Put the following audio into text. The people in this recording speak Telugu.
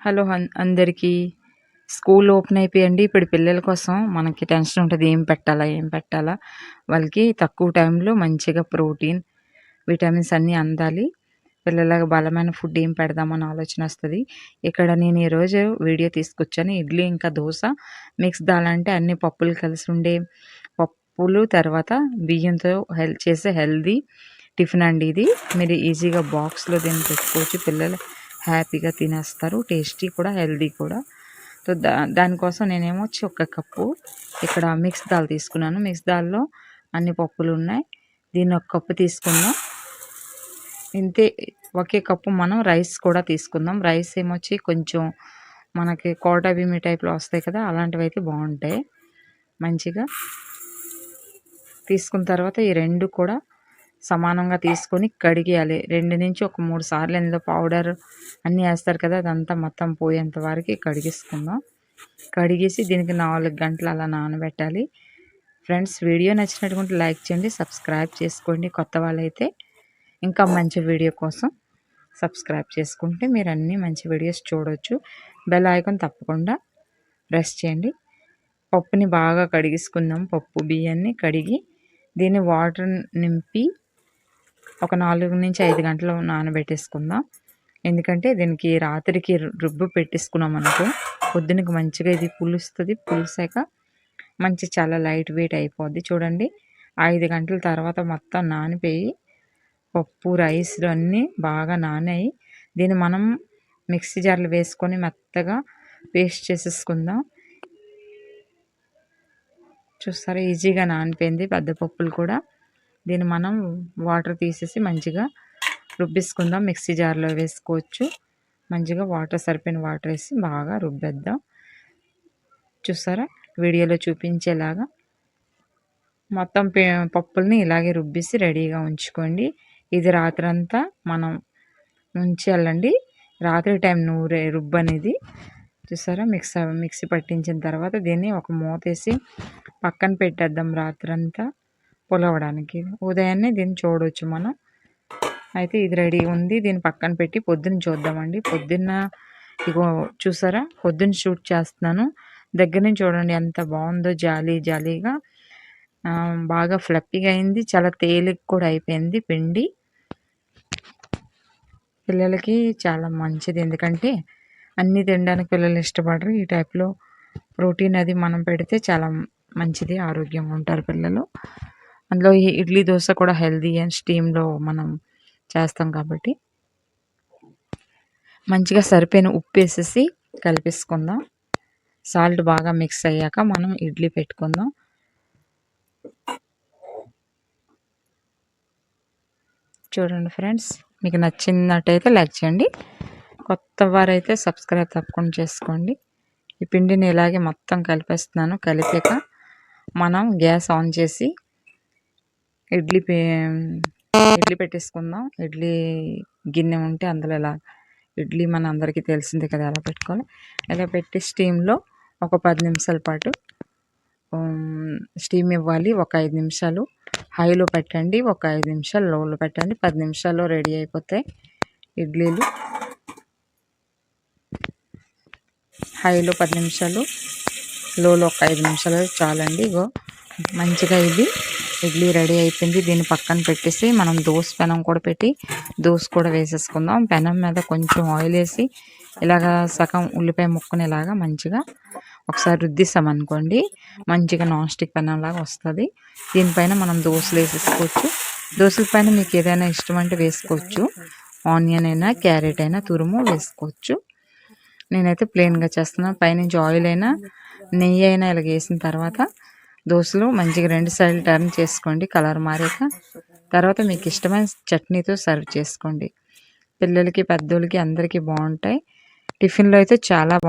హలో అందరికీ. స్కూల్ ఓపెన్ అయిపోయండి. ఇప్పుడు పిల్లల కోసం మనకి టెన్షన్ ఉంటుంది. ఏం పెట్టాలా ఏం పెట్టాలా? వాళ్ళకి తక్కువ టైంలో మంచిగా ప్రోటీన్ విటమిన్స్ అన్నీ అందాలి. పిల్లలకు బలమైన ఫుడ్ ఏం పెడదామని ఆలోచన వస్తుంది. ఇక్కడ నేను ఈరోజు వీడియో తీసుకొచ్చాను. ఇడ్లీ ఇంకా దోశ మిక్స్ దాలంటే అన్ని పప్పులు కలిసి ఉండే పప్పులు తర్వాత బియ్యంతో హెల్ చేసే హెల్దీ టిఫిన్ అండి ఇది. మీరు ఈజీగా బాక్స్లో దీన్ని పెట్టుకోవచ్చు. పిల్లలు హ్యాపీగా తినేస్తారు టేస్టీ కూడా హెల్దీ కూడా. సో దా దానికోసం నేనేమో వచ్చి ఒక కప్పు ఇక్కడ మిక్స్ దాల్ తీసుకున్నాను. మిక్స్ దాల్లో అన్ని పప్పులు ఉన్నాయి. దీన్ని ఒక కప్పు తీసుకుందాం. ఇంతే ఒకే కప్పు మనం రైస్ కూడా తీసుకుందాం. రైస్ ఏమొచ్చి కొంచెం మనకి కోటా బిమి టైప్లో వస్తాయి కదా అలాంటివి అయితే బాగుంటాయి. మంచిగా. తీసుకున్న తర్వాత ఈ రెండు కూడా సమానంగా తీసుకొని కడిగేయాలి. రెండు నుంచి ఒక మూడు సార్లు ఎందులో పౌడర్ అన్నీ వేస్తారు కదా అదంతా మొత్తం పోయేంత వరకు కడిగేసుకుందాం. కడిగేసి దీనికి నాలుగు గంటలు అలా నానబెట్టాలి. ఫ్రెండ్స్ వీడియో నచ్చినటువంటి లైక్ చేయండి సబ్స్క్రైబ్ చేసుకోండి. కొత్త వాళ్ళైతే ఇంకా మంచి వీడియో కోసం సబ్స్క్రైబ్ చేసుకుంటే మీరు అన్నీ మంచి వీడియోస్ చూడవచ్చు బెల్ ఐకాన్ తప్పకుండా ప్రెస్ చేయండి. పప్పుని బాగా కడిగిసుకుందాం. పప్పు బియ్యాన్ని కడిగి దీన్ని వాటర్ నింపి ఒక నాలుగు నుంచి ఐదు గంటలు నానబెట్టేసుకుందాం. ఎందుకంటే దీనికి రాత్రికి రుబ్బు పెట్టేసుకున్నాం అనుకో పొద్దునకి మంచిగా ఇది పులుస్తుంది. పులిసాక మంచి చాలా లైట్ వెయిట్ అయిపోద్ది. చూడండి ఐదు గంటల తర్వాత మొత్తం నానిపోయి పప్పు రైస్లు అన్నీ బాగా నానాయి. దీన్ని మనం మిక్సీ జార్లు వేసుకొని మెత్తగా పేస్ట్ చేసేసుకుందాం. చూస్తారా ఈజీగా నానిపోయింది. పెద్ద పప్పులు కూడా. దీన్ని మనం వాటర్ తీసేసి మంచిగా రుబ్బేసుకుందాం. మిక్సీ జార్లో వేసుకోవచ్చు. మంచిగా వాటర్ సరిపోయిన వాటర్ వేసి బాగా రుబ్బేద్దాం. చూసారా? వీడియోలో చూపించేలాగా మొత్తం పప్పుల్ని ఇలాగే రుబ్బిసి రెడీగా ఉంచుకోండి. ఇది రాత్రంతా మనం ఉంచేయాలండి రాత్రి టైం నూరే రుబ్బు అనేది చూసారా? మిక్స్ మిక్సీ పట్టించిన తర్వాత దీన్ని ఒక మూత వేసి పక్కన పెట్టేద్దాం రాత్రంతా. పొలవడానికి. ఉదయాన్నే దీన్ని చూడవచ్చు మనం. అయితే ఇది రెడీ ఉంది. దీన్ని పక్కన పెట్టి పొద్దున్న చూద్దామండి. పొద్దున్న ఇగో చూసారా? పొద్దున్న షూట్ చేస్తున్నాను. దగ్గర నుంచి చూడండి ఎంత బాగుందో జాలీ జాలీగా. బాగా ఫ్లప్పీగా అయింది. చాలా తేలిక కూడా అయిపోయింది పిండి. పిల్లలకి చాలా మంచిది. ఎందుకంటే అన్నీ తినడానికి పిల్లలు ఇష్టపడరు. ఈ టైప్లో ప్రోటీన్ అది మనం పెడితే చాలా మంచిది ఆరోగ్యంగా ఉంటారు పిల్లలు. అందులో ఈ ఇడ్లీ దోశ కూడా హెల్దీ అండ్ స్టీమ్లో మనం చేస్తాం కాబట్టి. మంచిగా సరిపోయిన ఉప్పు వేసేసి కలిపేసుకుందాం. సాల్ట్ బాగా మిక్స్ అయ్యాక మనం ఇడ్లీ పెట్టుకుందాం. చూడండి ఫ్రెండ్స్ మీకు నచ్చినట్టయితే లైక్ చేయండి. కొత్త వారైతే సబ్స్క్రైబ్ తప్పకుండా చేసుకోండి. ఈ పిండిని ఇలాగే మొత్తం కలిపేస్తున్నాను. కలిపాక మనం గ్యాస్ ఆన్ చేసి ఇడ్లీ ఇడ్లీ పెట్టేసుకుందాం. ఇడ్లీ గిన్నె ఉంటే అందులో ఎలా ఇడ్లీ మన అందరికీ తెలిసిందే కదా ఎలా పెట్టుకోవాలి. ఇలా పెట్టి స్టీమ్లో ఒక పది నిమిషాల పాటు స్టీమ్ ఇవ్వాలి. ఒక ఐదు నిమిషాలు హైలో పెట్టండి. ఒక ఐదు నిమిషాలు లోలో పెట్టండి. పది నిమిషాల్లో రెడీ అయిపోతాయి ఇడ్లీలు. హైలో పది నిమిషాలు లోలో ఒక ఐదు నిమిషాలు చాలండి. ఇగో మంచిగా ఇది. ఇడ్లీ రెడీ అయిపోయింది. దీన్ని పక్కన పెట్టేసి మనం దోశ పెనం కూడా పెట్టి దోశ కూడా వేసేసుకుందాం. పెనం మీద కొంచెం ఆయిల్ వేసి ఇలాగ సగం ఉల్లిపాయ ముక్కని ఇలాగా మంచిగా ఒకసారి రుద్దిస్తామనుకోండి మంచిగా నాన్ స్టిక్ పెనం లాగా వస్తుంది. దీనిపైన మనం దోశలు వేసేసుకోవచ్చు. దోశల పైన మీకు ఏదైనా ఇష్టం అంటే వేసుకోవచ్చు. ఆనియన్ అయినా క్యారెట్ అయినా తురుము వేసుకోవచ్చు. నేనైతే ప్లెయిన్గా చేస్తున్నాను పైనుంచి ఆయిల్ అయినా నెయ్యి అయినా ఇలాగ వేసిన తర్వాత దోశలు మంచిగా రెండు సైడ్లు టర్న్ చేసుకోండి కలర్ మారాక తర్వాత మీకు ఇష్టమైన చట్నీతో సర్వ్ చేసుకోండి. పిల్లలకి పెద్దోళ్ళకి అందరికీ బాగుంటాయి. టిఫిన్లో అయితే చాలా